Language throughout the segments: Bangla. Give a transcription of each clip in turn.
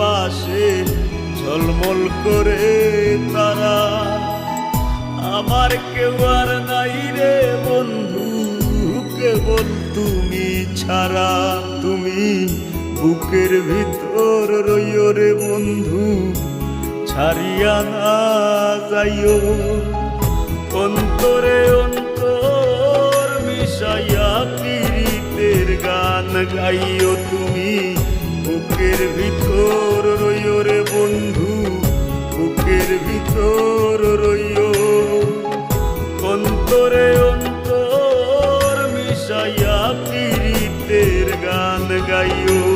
পাশে ঝলমল করে তারা। আমার কেউ আর নাই রে বন্ধু, কেবল তুমি ছাড়া। তুমি বুকের ভিতর রইও রে বন্ধু, ছাড়িয়া না যাইও। অন্তরে অন্তর মিশাইয়া পীড়িতের গান গাইও বুকের ভিতর রইও। অন্তরে অন্তর মিশাইয়া পীড়িতের গান গাইও।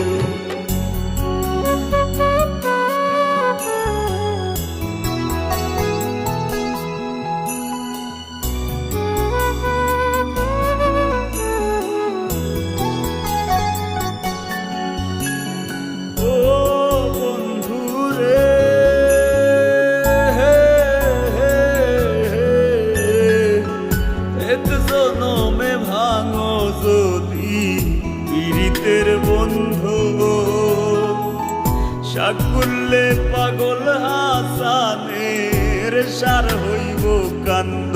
সাকুল্লে পাগল হাসানের সার হইব কান্দ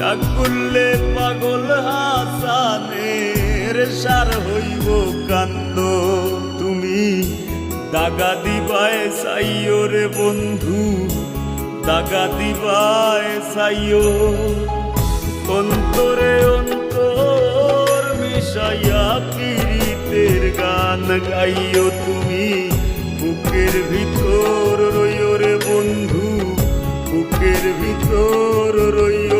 সাকুল্লে পাগল হাসানের সার হইব কান্দ তুমি দাগা দিবায় সাইও রে বন্ধু, দাগা দিবায় সাইও অন্তরে অন্তর মিশাইয়া পীড়িতের গান গাইও তুমি। বুকের ভিতর রইও রে বন্ধু, বুকের ভিতর রইও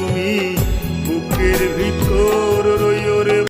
বুকের ভিতর